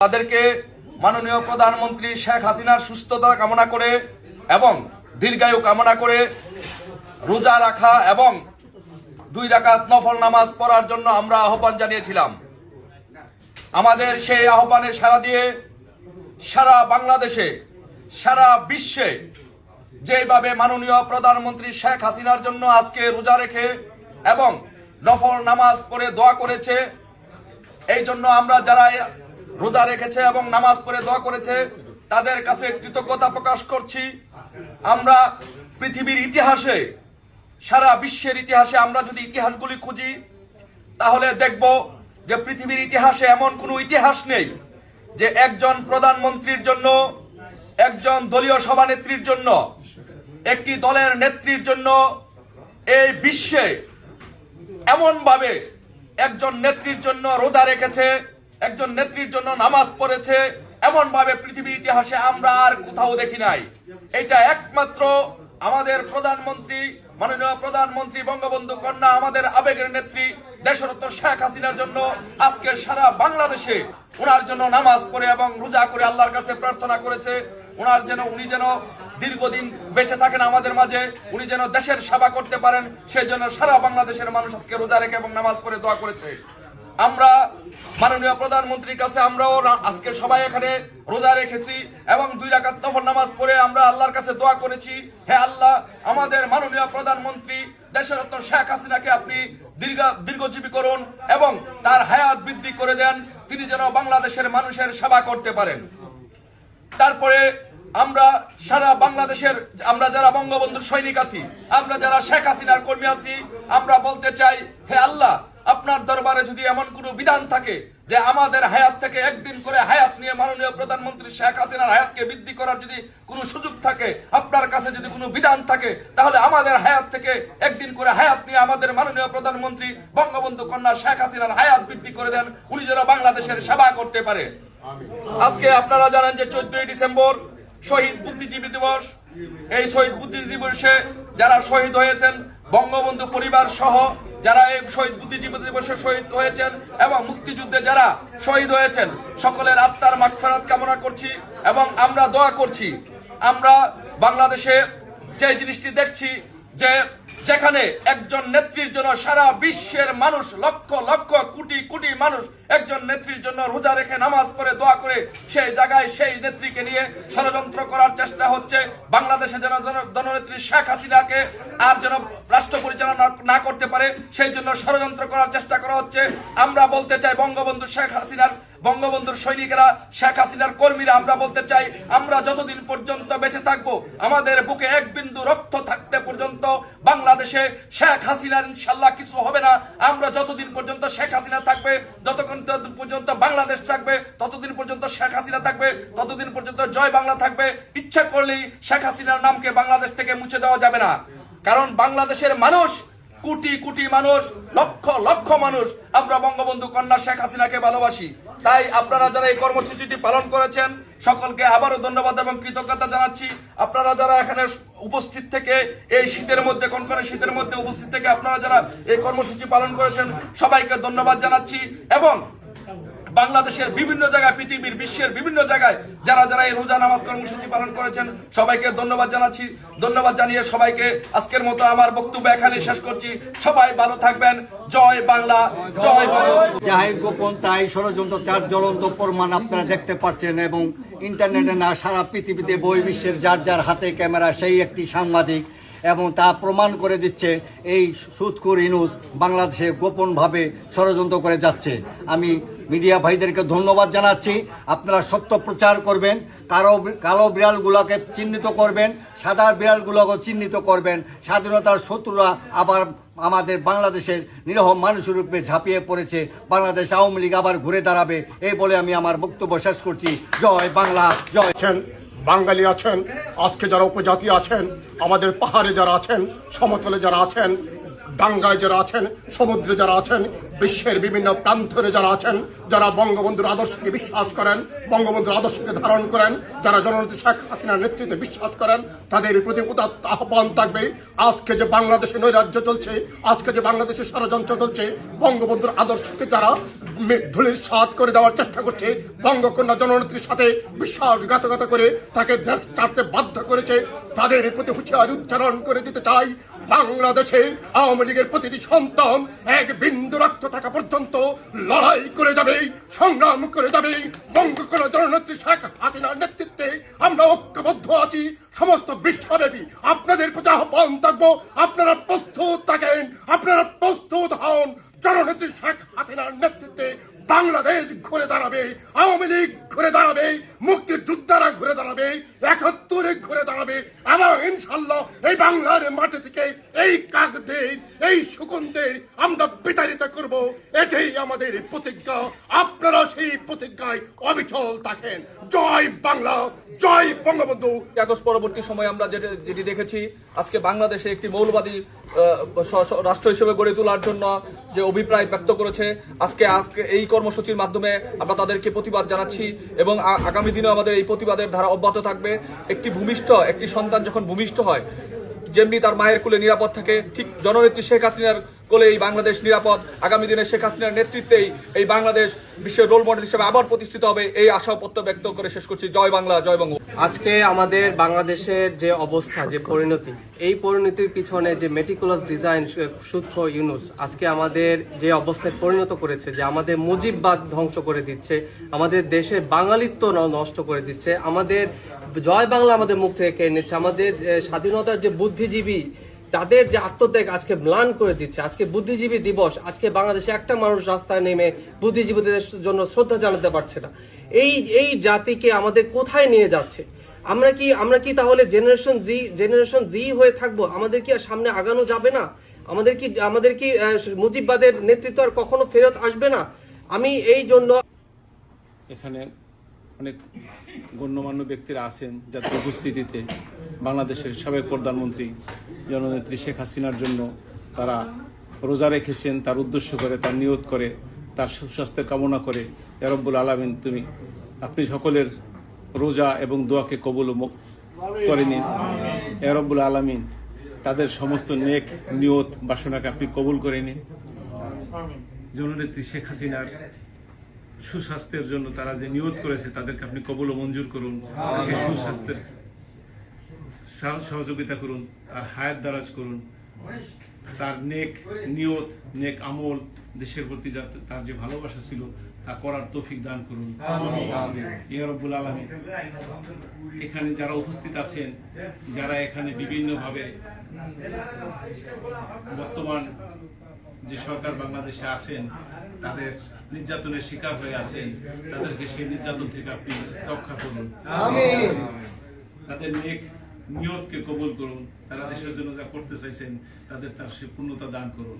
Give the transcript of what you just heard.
তাদেরকে মাননীয় প্রধানমন্ত্রী শেখ হাসিনার সুস্থতা কামনা করে এবং দীর্ঘায়ু কামনা করে রোজা রাখা এবং দুই রাকাত নফল নামাজ পড়ার জন্য আমরা আহ্বান জানিয়েছিলাম। আমাদের সেই আহ্বানে সাড়া দিয়ে সারা বাংলাদেশে, সারা বিশ্বে যেভাবে মাননীয় প্রধানমন্ত্রী শেখ হাসিনার জন্য আজকে রোজা রেখে এবং নফল নামাজ পড়ে দোয়া করেছে এই জন্য আমরা যারা রোজা রেখেছে এবং নামাজ পড়ে দোয়া করেছে, তাদের কাছে কৃতজ্ঞতা প্রকাশ করছি। আমরা পৃথিবীর ইতিহাসে, সারা বিশ্বের ইতিহাসে আমরা যদি ইতিহাসগুলি খুঁজি, তাহলে দেখব যে পৃথিবীর ইতিহাসে এমন কোনো ইতিহাস নেই যে একজন প্রধানমন্ত্রীর জন্য, একজন দলীয় সভানেত্রীর জন্য, একটি দলের নেত্রীর জন্য এই বিশ্বে এমন ভাবে একজন নেত্রীর জন্য রোজা রেখেছে একজন নেত্রীর জন্য নামাজ পড়েছে, এমন ভাবে পৃথিবীর ইতিহাসে আমরা আর কোথাও দেখি নাই। এটা একমাত্র আমাদের প্রধানমন্ত্রী, মাননীয় প্রধানমন্ত্রী বঙ্গবন্ধু কন্যা, আমাদের আবেগের নেত্রী, দেশরত্ন শেখ হাসিনার জন্য আজকে সারা বাংলাদেশে ওনার জন্য নামাজ পড়ে এবং রোজা করে আল্লাহর কাছে প্রার্থনা করেছে। ওনার যেন, উনি যেন দীর্ঘদিন বেঁচে থাকেন আমাদের মাঝে, উনি যেন দেশের সেবা করতে পারেন সেই জন্য সারা বাংলাদেশের মানুষ আজকে রোজা রেখে এবং নামাজ পড়ে দোয়া করেছে। আমরা মাননীয় প্রধানমন্ত্রীর কাছে আমরাও আজকে সবাই এখানে রোজা রেখেছি এবং দুই রাকাত নফল নামাজ পড়ে আমরা আল্লাহর কাছে দোয়া করেছি। হে আল্লাহ, আমাদের মাননীয় প্রধানমন্ত্রী দেশরত্ন শেখ হাসিনাকে আপনি দীর্ঘ দীর্ঘজীবী করুন এবং তার হায়াত বৃদ্ধি করে দেন। তিনি যেন বাংলাদেশের মানুষের সেবা করতে পারেন। তারপরে আমরা সারা বাংলাদেশের, আমরা যারা বঙ্গবন্ধুর সৈনিক আছি, আমরা যারা শেখ হাসিনার কর্মী আছি, আমরা বলতে চাই, হে আল্লাহ আপনার দরবারে যদি এমন কোনো বিধান থাকে যে আমাদের হায়াত থেকে একদিন করে হায়াত নিয়ে মাননীয় প্রধানমন্ত্রী শেখ হাসিনার হায়াতকে বৃদ্ধি করার যদি কোনো সুযোগ থাকে, আপনার কাছে যদি কোনো বিধান থাকে, তাহলে আমাদের হায়াত থেকে একদিন করে হায়াত নিয়ে আমাদের মাননীয় প্রধানমন্ত্রী বঙ্গবন্ধু কন্যা শেখ হাসিনার হায়াত বৃদ্ধি করে দেন, উনি যেন বাংলাদেশের সেবা করতে পারে। আজকে আপনারা জানেন যে চোদ্দই ডিসেম্বর শহীদ বুদ্ধিজীবী দিবস। এই শহীদ বুদ্ধিজীবী দিবসে যারা শহীদ হয়েছেন, বঙ্গবন্ধু পরিবার সহ যারা এই শহীদ বুদ্ধিজীবী দিবসে শহীদ হয়েছেন এবং মুক্তিযুদ্ধে যারা শহীদ হয়েছেন, সকলের আত্মার মাঠফেরাত কামনা করছি এবং আমরা দোয়া করছি। আমরা বাংলাদেশে যে জিনিসটি দেখছি যে যেখানে একজন নেত্রীর জন্য সারা বিশ্বের মানুষ লক্ষ লক্ষ কোটি কোটি মানুষ একজন নেত্রীর জন্য রোজা রেখে নামাজ পড়ে, দোয়া করে, সেই জায়গায় সেই নেত্রীকে নিয়ে ষড়যন্ত্র করার চেষ্টা হচ্ছে। বাংলাদেশে যেন জন- জননেত্রী শেখ হাসিনাকে আর যেন রাষ্ট্র পরিচালনা না করতে পারে, সেই জন্য ষড়যন্ত্র করার চেষ্টা করা হচ্ছে। আমরা বলতে চাই বঙ্গবন্ধু শেখ হাসিনার, বঙ্গবন্ধুর সৈনিকেরা, শেখ হাসিনার কর্মীরা, আমরা বলতে চাই, আমরা যতদিন পর্যন্ত বেঁচে থাকব, আমাদের বুকে এক বিন্দু রক্ত থাকতে পর্যন্ত বাংলাদেশে শেখ হাসিনার ইনশাল্লাহ কিছু হবে না। আমরা যতদিন পর্যন্ত শেখ হাসিনা থাকবে, যতক্ষণ পর্যন্ত বাংলাদেশ থাকবে, ততদিন পর্যন্ত শেখ হাসিনা থাকবে, ততদিন পর্যন্ত জয় বাংলা থাকবে। ইচ্ছা করলেই শেখ হাসিনার নামকে বাংলাদেশ থেকে মুছে দেওয়া যাবে না। কারণ বাংলাদেশের মানুষ কোটি কোটি মানুষ, লক্ষ লক্ষ মানুষ। আমরা বঙ্গবন্ধু কন্যা শেখ হাসিনাকে ভালোবাসি। তাই আপনারা যারা এই কর্মসূচিটি পালন করেছেন সকলকে আবারও ধন্যবাদ এবং কৃতজ্ঞতা জানাচ্ছি। আপনারা যারা এখানে উপস্থিত থেকে এই শীতের মধ্যে, কনকনে শীতের মধ্যে উপস্থিত থেকে আপনারা যারা এই কর্মসূচি পালন করেছেন, সবাইকে ধন্যবাদ জানাচ্ছি এবং বাংলাদেশের বিভিন্ন জায়গায়, পৃথিবীর বিশ্বের বিভিন্ন জায়গায় যারা যারা এই রোজা নামাজ কর্মসূচি পালন করেছেন, সবাইকে ধন্যবাদ জানাচ্ছি। ধন্যবাদ জানিয়ে সবাইকে আজকের মতো আমার বক্তব্য এখানে শেষ করছি। সবাই ভালো থাকবেন। জয় বাংলা, জয় যাই গোপন, তাই ষড়যন্ত্র, চার জ্বলন্ত প্রমাণ আপনারা দেখতে পাচ্ছেন এবং ইন্টারনেটে না, সারা পৃথিবীতে বই বিশ্বের যার যার হাতে ক্যামেরা, সেই একটি সাংবাদিক। এবং তা প্রমাণ করে দিচ্ছে এই সুৎকুর ইনুস বাংলাদেশে গোপনভাবে ষড়যন্ত্র করে যাচ্ছে। আমি মিডিয়া ভাইদেরকে ধন্যবাদ জানাচ্ছি। আপনারা সত্য প্রচার করবেন কালো কালো বিড়ালগুলোকে চিহ্নিত করবেন, সাদা বিড়ালগুলোকে চিহ্নিত করবেন। স্বাধীনতার শত্রুরা আবার আমাদের বাংলাদেশের নিরহ মানুষের রূপে ঝাঁপিয়ে পড়েছে। বাংলাদেশ আওয়ামী লীগ আবার ঘুরে দাঁড়াবে, এই বলে আমি আমার বক্তব্য শেষ করছি। জয় বাংলা, জয়। বাঙালি আছেন আজকে যারা উপজাতি আছেন আমাদের পাহাড়ে যারা আছেন সমতলে যারা আছেন ডাঙ্গায় যারা আছেন, সমুদ্রে যারা আছেন, বিশ্বের বিভিন্ন প্রান্তরে যারা আছেন, যারা বঙ্গবন্ধুর আদর্শকে বিশ্বাস করেন, বঙ্গবন্ধুর আদর্শকে ধারণ করেন, যারা জননেত্রী শেখ হাসিনার নেতৃত্বে বিশ্বাস করেন, তাদের প্রতি উদাত্ত আহ্বান থাকবে, আজকে যে বাংলাদেশে নৈরাজ্য চলছে, আজকে যে বাংলাদেশে ষড়যন্ত্র চলছে, বঙ্গবন্ধুর আদর্শকে যারা ধুলির সাত করে দেওয়ার চেষ্টা করছে, বঙ্গকন্যা জননেত্রীর সাথে বিশ্বাসঘাতকতা করে তাকে দেশ ছাড়তে বাধ্য করেছে, তাদের প্রতি হুঁশিয়ারি উচ্চারণ করে দিতে চাই। বাংলাদেশে আওয়ামী লীগের প্রতিটি সন্তান এক বিন্দু রক্ত থাকা পর্যন্ত লড়াই করে যাবে, সংগ্রাম করে যাবে বঙ্গকন্যা জননেত্রী শেখ হাসিনার নেতৃত্বে আমরা ঐক্যবদ্ধ আছি, সমস্ত বিশ্বব্যাপী। আপনাদের প্রতি আহ্বান থাকব, আপনারা প্রস্তুত থাকেন, আপনারা প্রস্তুত হন, জননেত্রী শেখ হাসিনার নেতৃত্বে বাংলাদেশ ঘুরে দাঁড়াবে, আওয়ামী লীগ ঘুরে দাঁড়াবে, মুক্তিযোদ্ধারা ঘুরে দাঁড়াবে, একাত্তরে ঘুরে দাঁড়াবে। এবং ইনশাল্লাহ এই বাংলার মাটি থেকে এই কাকদের, এই শকুনদের আমরা বিতাড়িত করব। এটাই আমাদের প্রতিজ্ঞা। আপনারা সেই প্রতিজ্ঞায় অবিচল থাকেন। জয় বাংলা, জয় বঙ্গবন্ধু। পরবর্তী সময় আমরা যেটা দেখেছি, আজকে বাংলাদেশে একটি মৌলবাদী রাষ্ট্র হিসেবে গড়ে তোলার জন্য যে অভিপ্রায় ব্যক্ত করেছে, আজকে আজকে এই কর্মসূচির মাধ্যমে আমরা তাদেরকে প্রতিবাদ জানাচ্ছি এবং আগামী দিনে আমাদের এই প্রতিবাদের ধারা অব্যাহত থাকবে। একটি ভূমিষ্ঠ, একটি সন্তান যখন ভূমিষ্ঠ হয় যেমনি তার মায়ের কোলে নিরাপদ থাকে, ঠিক জননেত্রী শেখ হাসিনার কোলে এই বাংলাদেশ নিরাপদ। আগামী দিনে শেখ হাসিনার নেতৃত্বেই এই বাংলাদেশ বিশ্বের রোল মডেল হিসেবে আবার প্রতিষ্ঠিত হবে, এই আশা প্রত্যয় ব্যক্ত করে শেষ করছি। জয় বাংলা, জয় বঙ্গ। আজকে আমাদের বাংলাদেশের যে অবস্থা, যে পরিণতি, এই পরিণতির পিছনে যে মেটিকুলাস ডিজাইন সূক্ষ্ম ইউনুস, আজকে আমাদের যে অবস্থায় পরিণত করেছে, যে আমাদের মুজিববাদ ধ্বংস করে দিচ্ছে, আমাদের দেশের বাঙালিত্ব নষ্ট করে দিচ্ছে, আমাদের জয় বাংলা আমাদের মুখ থেকে কেড়ে নিচ্ছে। আমাদের স্বাধীনতার যে বুদ্ধিজীবী, তাদের যে আত্মত্যাগ আজকে ম্লান করে দিচ্ছে। আজকে বুদ্ধিজীবী দিবস, আজকে বাংলাদেশে একটা মানুষ রাস্তায় নেমে বুদ্ধিজীবীদের জন্য শ্রদ্ধা জানাতে পারছে না। এই এই জাতিকে আমাদের কোথায় নিয়ে যাচ্ছে? আমরা কি আমরা কি তাহলে জেনারেশন জি জেনারেশন জি হয়ে থাকব? আমাদের কি আর সামনে আগানো যাবে না? আমাদের কি আমাদের কি মুজিববাদের নেতৃত্ব আর কখনো ফেরত আসবে না? আমি এই জন্য এখানে অনেক গণ্যমান্য ব্যক্তিরা আছেন যাদের উপস্থিতিতে। বাংলাদেশের সাবেক প্রধানমন্ত্রী জননেত্রী শেখ হাসিনার জন্য তারা রোজা রেখেছেন, তার উদ্দেশ্য করে, তার নিয়ত করে, তার সুস্বাস্থ্যের কামনা করে। এরব্বুল আলামিন, তুমি, আপনি সকলের রোজা এবং দোয়াকে কবুল করে নিন। এরব্বুল আলামিন, তাদের সমস্ত নেক নিয়ত, বাসনাকে আপনি কবুল করে নিন। জননেত্রী শেখ হাসিনার সুস্বাস্থ্যের জন্য তারা যে নিয়ত করেছে তাদেরকে আপনি কবল ও মঞ্জুর করুন। তাদেরকে সুস্বাস্থ্যের সহ- সহযোগিতা করুন তার হায়াত দারাজ করুন। তার নেক নিয়ত নেক আমল দেশের প্রতি যাতে তার যে ভালোবাসা ছিল তা করার তৌফিক দান করুন। ইয়া রব্বুল এখানে যারা উপস্থিত আছেন যারা এখানে বিভিন্নভাবে বর্তমান যে সরকার বাংলাদেশে আছেন তাদের নির্যাতনের শিকার হয়ে আছেন তাদেরকে সেই নির্যাতন থেকে আপনি রক্ষা করুন। তাদের নেক নিয়তকে কবুল করুন। তারা দেশের জন্য যা করতে চাইছেন তাদের তার সে পূর্ণতা দান করুন।